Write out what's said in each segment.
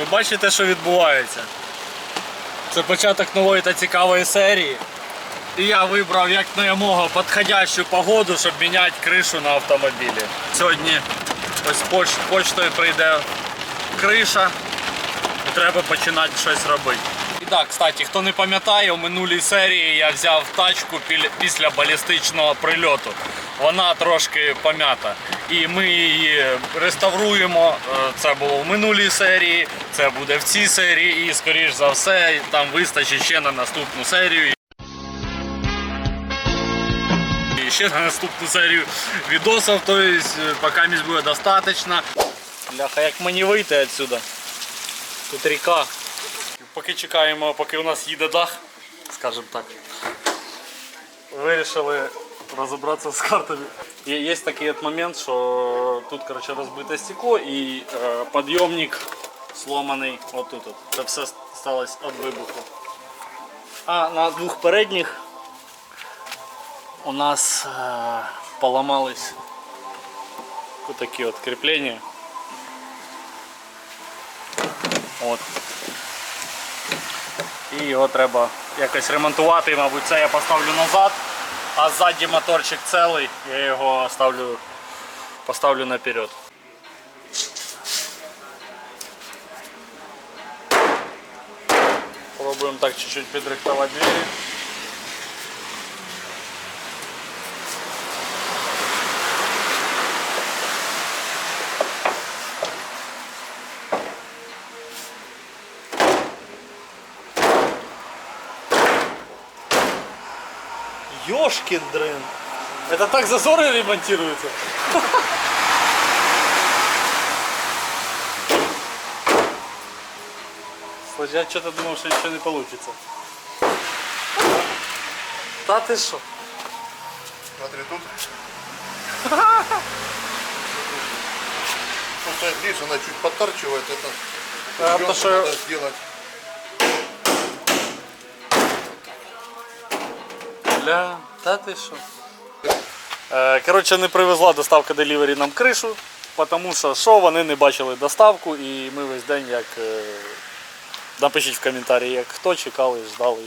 Ви бачите, що відбувається? Це початок нової та цікавої серії. І я вибрав як якомога підходящу погоду, щоб міняти кришу на автомобілі. Сьогодні ось поч, почтою прийде криша і треба починати щось робити. Так, кстати, хто не пам'ятає, у минулій серії я взяв тачку після балістичного прильоту. Вона трошки пом'ята. І ми її реставруємо. Е, Це було в минулій серії, це буде в цій серії, і скоріш за все там вистачить ще на наступну серію. І ще на наступну серію відосів, тобто поки місць буде достатньо. Бляха, як мені вийти відсюди? Тут ріка. Поки чекаємо, поки у нас їде дах, скажімо так. Вирішили розібратися з картами. Є, є такий от момент, що тут коротше, розбите стекло і е, підйомник сломаний отут. От. Це все сталося від вибуху. А на двох передніх у нас е, поламались такі от кріплення. От. І його треба якось ремонтувати, мабуть, це я поставлю назад, а ззаді моторчик цілий, я його ставлю, поставлю наперед. Пробуємо так чуть-чуть підрихтувати двері. Ёшкин дрын. Это так зазоры ремонтируются? Слушай, я что-то думал, что ничего не получится. Да ты что? Смотри, тут. Просто видишь, она чуть подторчивает. Это А, то, что- надо сделать. Бля, та ти що? Е, коротше, не привезла доставка Delivery нам кришу, тому що що вони не бачили доставку і ми весь день як. е, Напишіть в коментарі, як хто чекали, ждали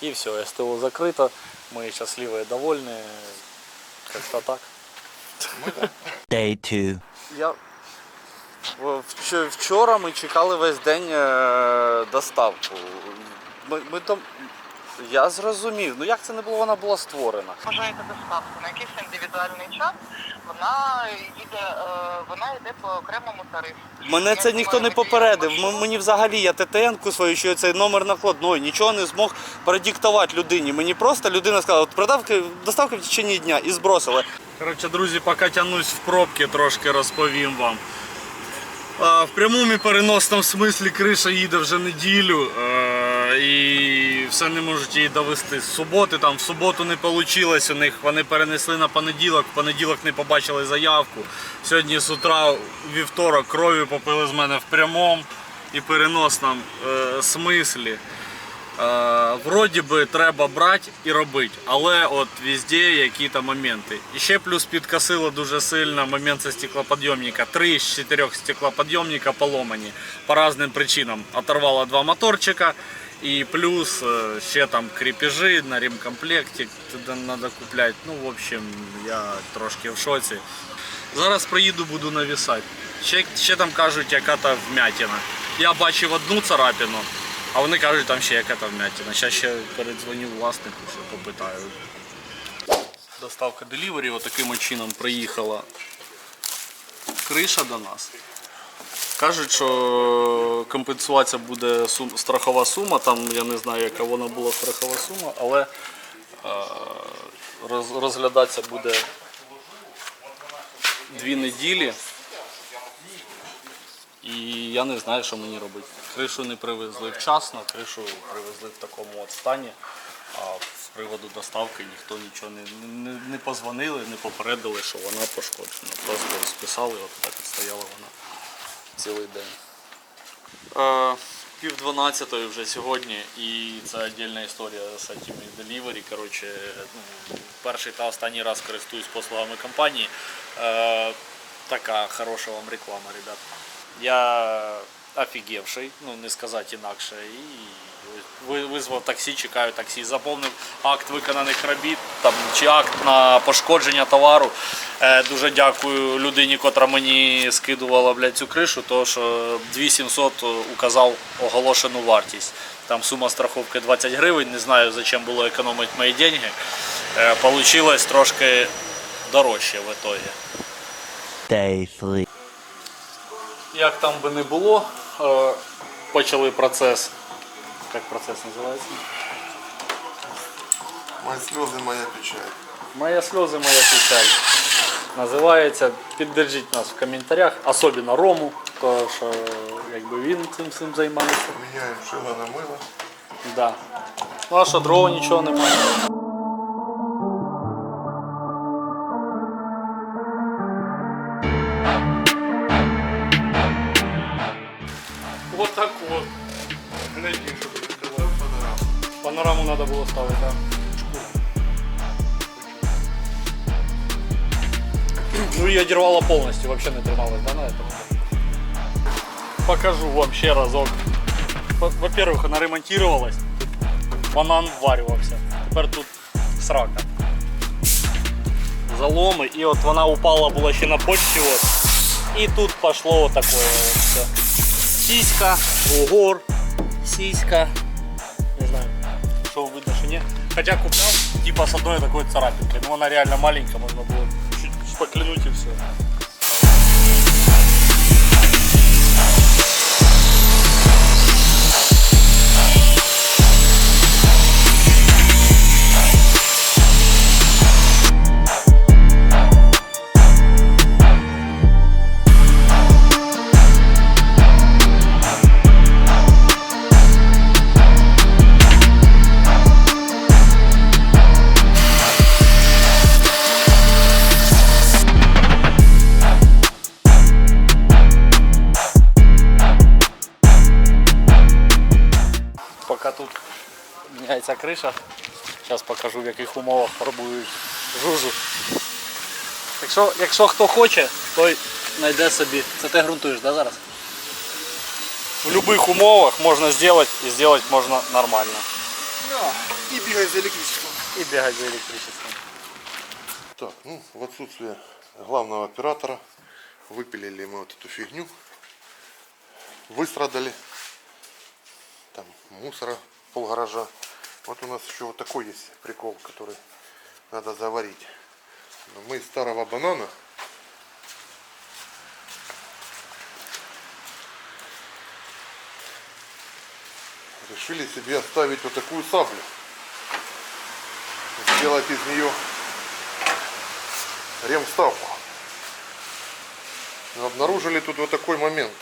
і, і все, СТО закрито. Ми щасливі і довольні. Як-то так. Day two. Я... Вчора ми чекали весь день е, доставку. Ми, ми там... Я зрозумів, ну як це не було, вона була створена. Бажаєте доставку на якийсь індивідуальний час, вона йде, е, вона йде по окремому тарифу. Мене це ніхто не попередив. що- Мені взагалі я ТТН-ку свою, що цей номер накладної, нічого не змог продиктувати людині. Мені просто людина сказала, от продавки, доставка в течение дня і збросили. Коротше, друзі, поки тянусь в пробки, трошки розповім вам. В прямому і переносному смислі криша їде вже неділю і все не можуть її довести з суботи. Там в суботу не вийшло у них. Вони перенесли на понеділок, в понеділок не побачили заявку. Сьогодні з утра вівторок кров'ю попили з мене в прямому і переносному е, смислі. Е, вроді би треба брати і робити, але от везде якісь моменти. І ще плюс підкосило дуже сильно момент со стеклоподйомника. Три з чотирьох стеклоподйомника поломані по різним причинам. Оторвало два моторчика. І плюс е, ще там кріпежі на ремкомплекті треба купляти. Ну, в общем, я трошки в шоці. Зараз приїду, буду навісати. Ще, ще там кажуть, яка та вмятина. Я бачив одну царапину, а вони кажуть, там ще яка та вмятина. Зараз ще передзвоню власнику, що попитаю. Доставка делівері отаким чином приїхала криша до нас. Кажуть, що компенсуватися буде сум, страхова сума, там я не знаю, яка вона була страхова сума, але е, роз, розглядатися буде дві неділі. І я не знаю, що мені робити. Кришу не привезли вчасно, кришу привезли в такому от стані. А з приводу доставки ніхто нічого не, не, не позвонили, не попередили, що вона пошкоджена. Просто списали, от так і стояла вона цілий день. Е, пів дванадцятої вже сьогодні, і це віддільна історія з цими delivery. Коротше, ну, перший та останній раз користуюсь послугами компанії. Е, така хороша вам реклама, ребят. Я офігівший, ну не сказати інакше. І визвав таксі, чекаю таксі, заповнив акт виконаних робіт там, чи акт на пошкодження товару. Е, дуже дякую людині, котра мені скидувала блядь, цю кришу, тому що 2700 указав оголошену вартість. Там сума страховки 20 гривень, не знаю, зачем було економити мої деньги. Е, Получилось трошки дорожче в итоге. Як там би не було, почали процес. Як процес називається? Мои слезы, моя печаль. Моя сльози, моя печаль. Називається. Піддержіть нас в коментарях, особливо Рому, тому що якби він цим всім займається. Меняем шило на мыло. Да. Ну а що, дрова нічого немає. Панораму надо было ставить, да. Ну ее дервало полностью, вообще не трималась, да, на этом? Покажу вам ще разок. Во- Во-первых, она ремонтировалась. Банан вварювався. Тепер тут срака. Заломи, і от вона упала була ще на почті. От. І тут пошло вот такое вот все. Сіська, бугор, сіська. Не знаю, что видно, что нет. Хотя куплял, типа с одной такой царапинкой. Но она реально маленькая, можно было чуть поклянуть и все. меняется крыша, сейчас покажу в яких умовах фарбують жужу. Якщо, якщо хто хоче, той знайде собі. Це ти ґрунтуєш, да, зараз? В будь-яких умовах можна зробити і зробити можна нормально. И бегай за электричеством. І бігати за електричеством. Так, ну, в отсутствие главного оператора выпилили мы вот эту фигню. Выстрадали. Там мусора пол гаража. Вот у нас еще вот такой есть прикол, который надо заварить. Мы из старого банана решили себе оставить вот такую саблю. Сделать из нее ремставку. Но обнаружили тут вот такой момент.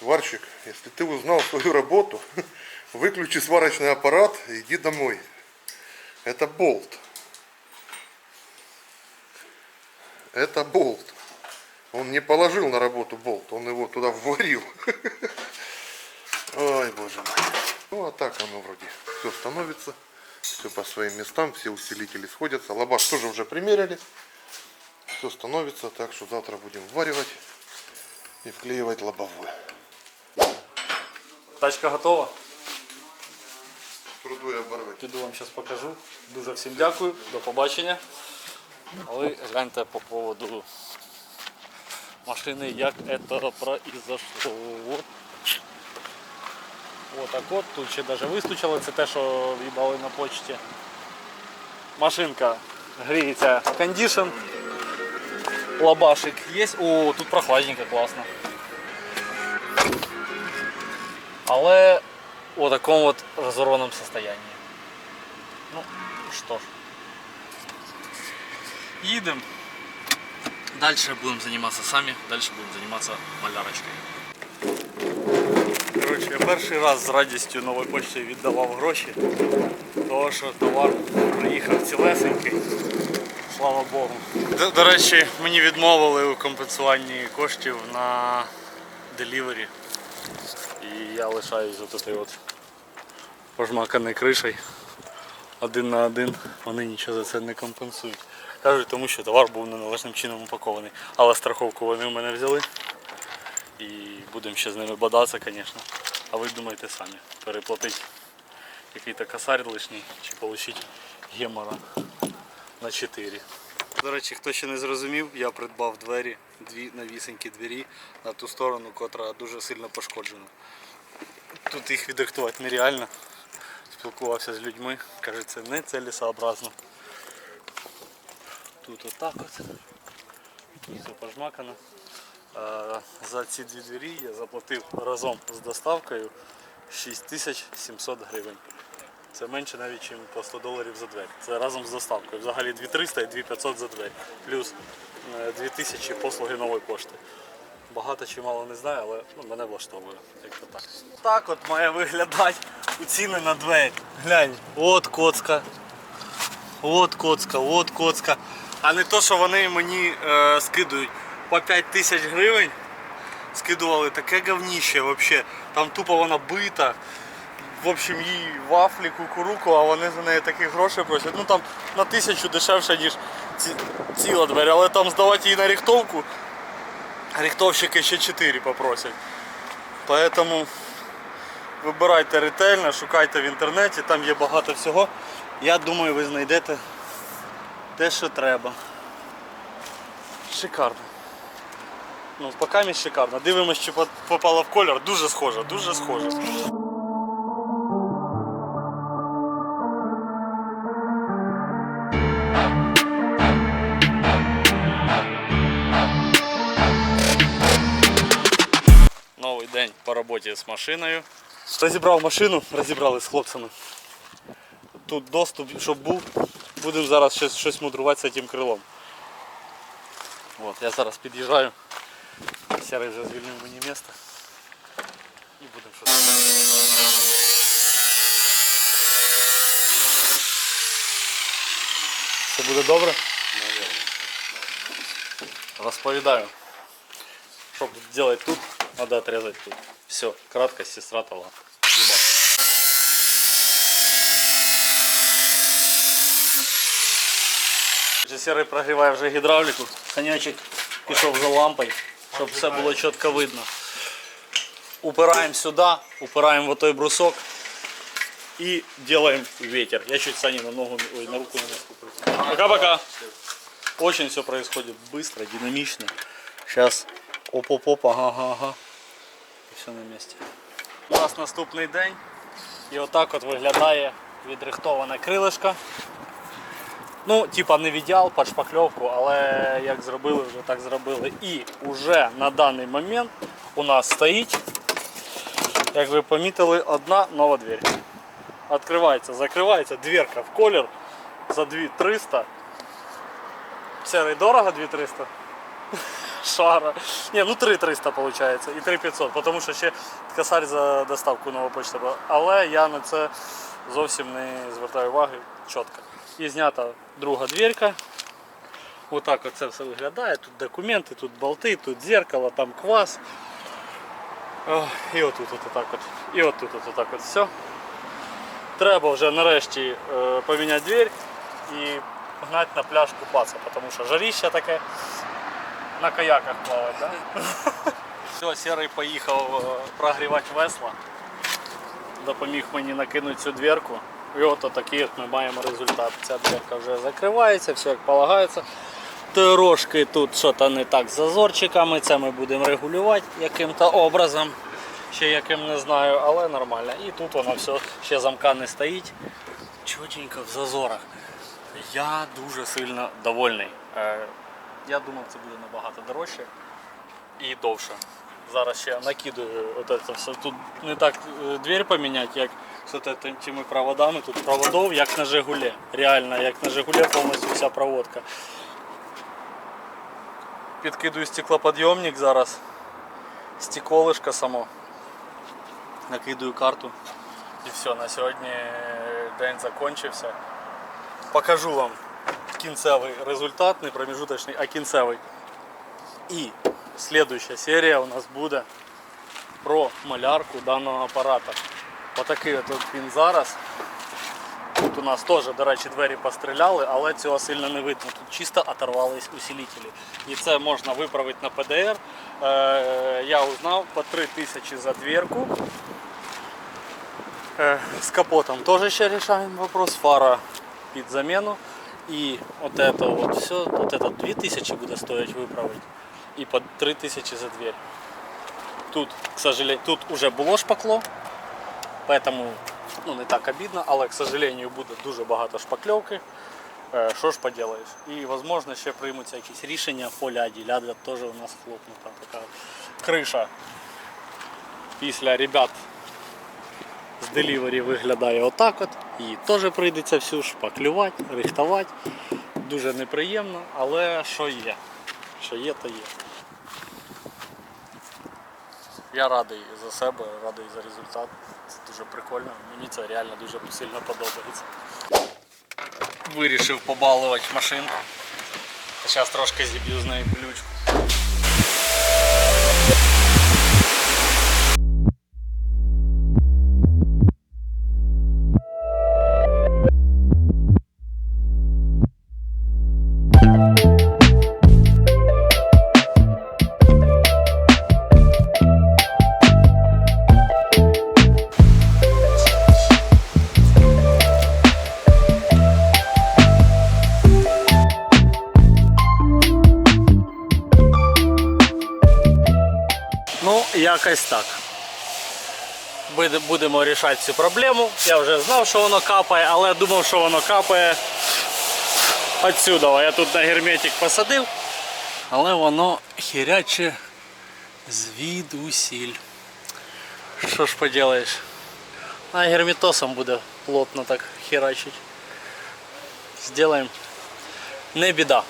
Сварщик, если ты узнал свою работу, выключи сварочный аппарат и иди домой. Это болт. Это болт. Он не положил на работу болт, он его туда вварил. Ой, боже мой. Ну а так оно вроде все становится. Все по своим местам, все усилители сходятся. Лобаш тоже уже примерили. Все становится, так что завтра будем варивать и вклеивать лобовое. Тачка готова. Труду и оборвать. Піду вам зараз покажу. Дуже всім дякую, до побачення. А ви гляньте по поводу машини, як це произошло. Отак от, тут ще навіть вистучили, це те, що в'їбали на почті. Машинка гріється кондишн. Лабашик є. О, тут прохладненько, класно. Але у такому от розорваному состоянии. Ну, что ж. Едем. Дальше будем заниматься сами, дальше будем заниматься малярочкой. Коротше, я перший раз з радістю нової почти віддавав гроші, тому що товар приїхав цілесенький. Слава Богу. До, до речі, мені відмовили у компенсуванні коштів на делівері. І я лишаюсь от этой от пожмаканою кришею. Один на один. Вони нічого за це не компенсують. Кажуть, тому що товар був неналежним чином упакований. Але страховку вони в мене взяли. І будемо ще з ними бодатися, звісно. А ви думайте самі, переплатити який-то косарь лишній чи отримати гемора на 4. До речі, хто ще не зрозумів, я придбав двері, дві навісенькі двері на ту сторону, котра дуже сильно пошкоджена. Тут їх відрихтувати нереально. Спілкувався з людьми, каже, це не цілесообразно. Тут отак от. Все пожмакано. За ці дві двері я заплатив разом з доставкою 6700 гривень. Це менше навіть, ніж по 100 доларів за двері. Це разом з доставкою. Взагалі 2300 і 2500 за двері. Плюс 2000 послуги нової пошти. Багато чи мало не знаю, але ну, мене влаштовує. Як то так. Так от має виглядати ціни на двері. Глянь, от коцка. От коцка, от коцка. А не то, що вони мені е, скидують по 5 тисяч гривень. Скидували таке говніще взагалі. Там тупо вона бита. В общем, їй вафлі, кукуруку, а вони за неї такі гроші просять. Ну там на тисячу дешевше, ніж ці, ціла двері, але там здавати її на рихтовку. Рихтовщики ще 4 попросять. Поэтому вибирайте ретельно, шукайте в інтернеті, там є багато всього. Я думаю, ви знайдете те, що треба. Шикарно. Ну, поки мені шикарно. Дивимось, чи по- попало в колір. Дуже схоже, дуже схоже. роботі з машиною. Розібрав машину, розібрали з хлопцями. Тут доступ, щоб був. Будемо зараз щось, щось мудрувати з цим крилом. От, я зараз під'їжджаю. Сярий вже звільнив мені місце. І будемо щось. Все буде добре? Розповідаю. Чтобы делать тут, надо отрезать тут. Все, кратко, сестра талант. Серий прогріває вже гідравліку. Санечек пішов за лампою, щоб все було чітко видно. Упираємо сюди, упираємо в той брусок і делаем ветер. Я чуть Сани на ногу, ой, на руку не наступил. Пока-пока. Очень все происходит быстро, динамично. Сейчас оп-оп-оп, ага, ага, ага. І Все на місці. У нас наступний день. І отак от виглядає відрихтована крилишка. Ну, типа не в ідеал під шпакльовку, але як зробили, вже так зробили. І вже на даний момент у нас стоїть, як ви помітили, одна нова двері. Откривається, закривається дверка в колір за 2300. Серий дорого 2300? Шара. Ні, ну 3300 виходить і 3500, тому що ще косарь за доставку нова почта. Але я на це зовсім не звертаю уваги чітко. І знята друга дверка. Отак оце все виглядає. Тут документи, тут болти, тут зеркало, там квас. О, і отут от отак от. І отут от отак от все. Треба вже нарешті е, поміняти двері і гнати на пляж купатися, тому що жаріще таке на каяках плавати, да? Все, Серий поїхав е, прогрівати весла. Допоміг мені накинути цю дверку. І от такий ми маємо результат. Ця дверка вже закривається, все як полагається. Трошки тут щось не так з зазорчиками, це ми будемо регулювати яким-то образом. Ще яким не знаю, але нормально. І тут воно все, ще замка не стоїть. Чотенько в зазорах. Я дуже сильно довольний. Е, Я думав, це буде набагато дорожче і довше. Зараз ще накидаю от це все. Тут не так е, двері поміняти, як з цими проводами. Тут проводов як на Жигулі. Реально, як на Жигулі повністю вся проводка. Підкидую стеклоподйомник зараз. Стеколишко само. Накидаю карту. І все, на сьогодні день закінчився. Покажу вам кінцевий результат, не промежуточний, а кінцевий. І слідуюча серія у нас буде про малярку даного апарата. Отакий от він зараз. Тут у нас теж, до речі, двері постріляли, але цього сильно не видно. Тут чисто оторвались усилителі. І це можна виправити на ПДР. Е, я узнав по 3000 за дверку. Е, С капотом тоже ще решаем вопрос. Фара під заміну І от это вот все, вот это 2000 буде стоить виправити. І по 3000 за дверь. Тут, к сожалению, тут уже було шпакло, поэтому ну, не так обідно, але, к сожалению, буде дуже багато шпакльовки. Е, Що ж поделаєш? І, можливо, ще приймуться якісь рішення по ляді. Ляда теж у нас хлопнута така криша. Після ребят з делівері виглядає отак от. Її теж прийдеться всю шпаклювати, рихтувати. Дуже неприємно, але що є. Що є, то є. Я радий за себе, радий за результат. Це дуже прикольно. Мені це реально дуже сильно подобається. Вирішив побалувати машинку. Зараз трошки зіб'ю з неї ключку. Ну, якось так. Будемо рішати цю проблему. Я вже знав, що воно капає, але думав, що воно капає отсюда. Я тут на герметик посадив, але воно хіряче звідусіль. Що ж поділаєш? А герметосом буде плотно так херачить. Сделаем. Не біда.